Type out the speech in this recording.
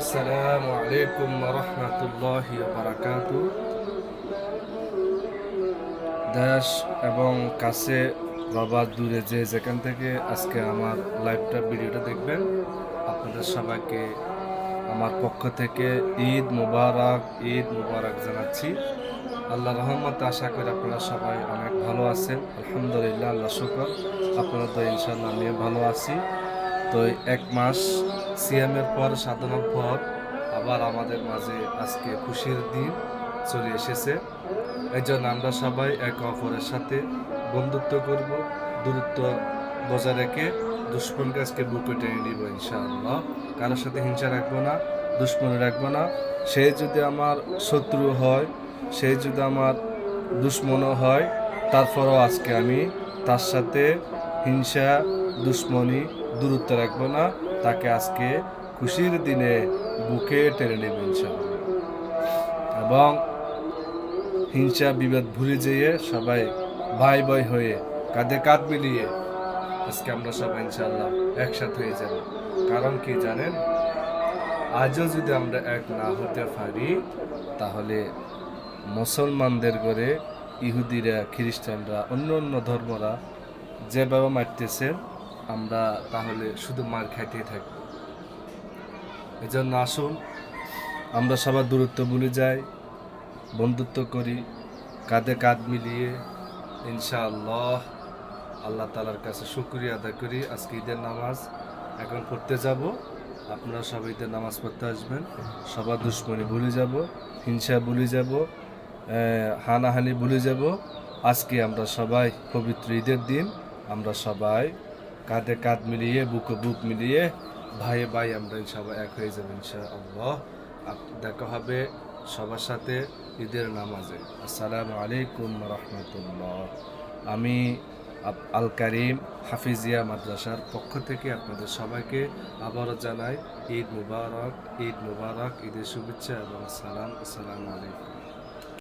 আসসালামু আলাইকুম রহমতুল্লাহ বারাকাত দেশ এবং কাছে, বাবা দূরে যে যেখান থেকে আজকে আমার লাইভটা, ভিডিওটা দেখবেন, আপনাদের সবাইকে আমার পক্ষ থেকে ঈদ মুবারক ঈদ মুবারক জানাচ্ছি। আল্লাহ রহমত আশা করি আপনারা সবাই অনেক ভালো আছেন। আলহামদুলিল্লাহ, আল্লাহ শুকর। আপনারা তো ইনশাল্লাহ আমিও ভালো আছি। তো এক মাস সিএমের পর সাধনার পর আবার আমাদের মাঝে আজকে খুশির দিন চলে এসেছে। এই জন্য আমরা সবাই একে অপরের সাথে বন্ধুত্ব করব, দূরত্ব বজায় রেখে দুশ্মন গাছকে বুকে টেনে নিব ইনশাআল্লাহ। কারোর সাথে হিংসা রাখব না, দুশ্মন রাখব না। সে যদি আমার শত্রু হয়, সে যদি আমার দুশ্মনও হয়, তারপরও আজকে আমি তার সাথে হিংসা, দুশ্মনী দূরত্ব রাখব না। তাকে আজকে খুশির দিনে বুকে টেনে নেব ইনশাআল্লাহ। এবং হিংসা, বিবাদ ভুলে যেয়ে সবাই ভাই ভাই হয়ে কাঁধে কাঁধ মিলিয়ে আজকে আমরা সবাই ইনশাল্লাহ একসাথে হয়ে যাব। কারণ কি জানেন? আজও যদি আমরা এক না হতে পারি, তাহলে মুসলমানদের ঘরে ইহুদিরা, খ্রিস্টানরা, অন্য অন্য ধর্মরা যেভাবে মারতেছে আমরা তাহলে শুধু মার খাইতেই থাকব। এই জন্য আসুন, আমরা সবার দূরত্ব ভুলে যাই, বন্ধুত্ব করি, কাঁধে কাঁধ মিলিয়ে ইনশাআল্লাহ আল্লাহ তালার কাছে শুক্রিয়া আদায় করি। আজকে ঈদের নামাজ এখন পড়তে যাব, আপনারা সবাই ঈদের নামাজ পড়তে আসবেন। সবার দুশ্মনী ভুলে যাব, হিংসা ভুলে যাব হানাহানি ভুলে যাব। আজকে আমরা সবাই পবিত্র ঈদের দিন, আমরা সবাই কাঁধে কাঁধ মিলিয়ে, বুকে বুক মিলিয়ে ভাই ভাই আমরা সবাই এক হয়ে যাব ইনশাআল্লাহ। দেখা হবে সবার সাথে ঈদের নামাজে। আসসালামু আলাইকুম রহমতুল্লাহ। আমি আল কারিম হাফিজিয়া মাদ্রাসার পক্ষ থেকে আপনাদের সবাইকে আবারও জানাই ঈদ মুবারক ঈদ মুবারক, ঈদের শুভেচ্ছা এবং সালাম, আসসালামু আলাইকুম।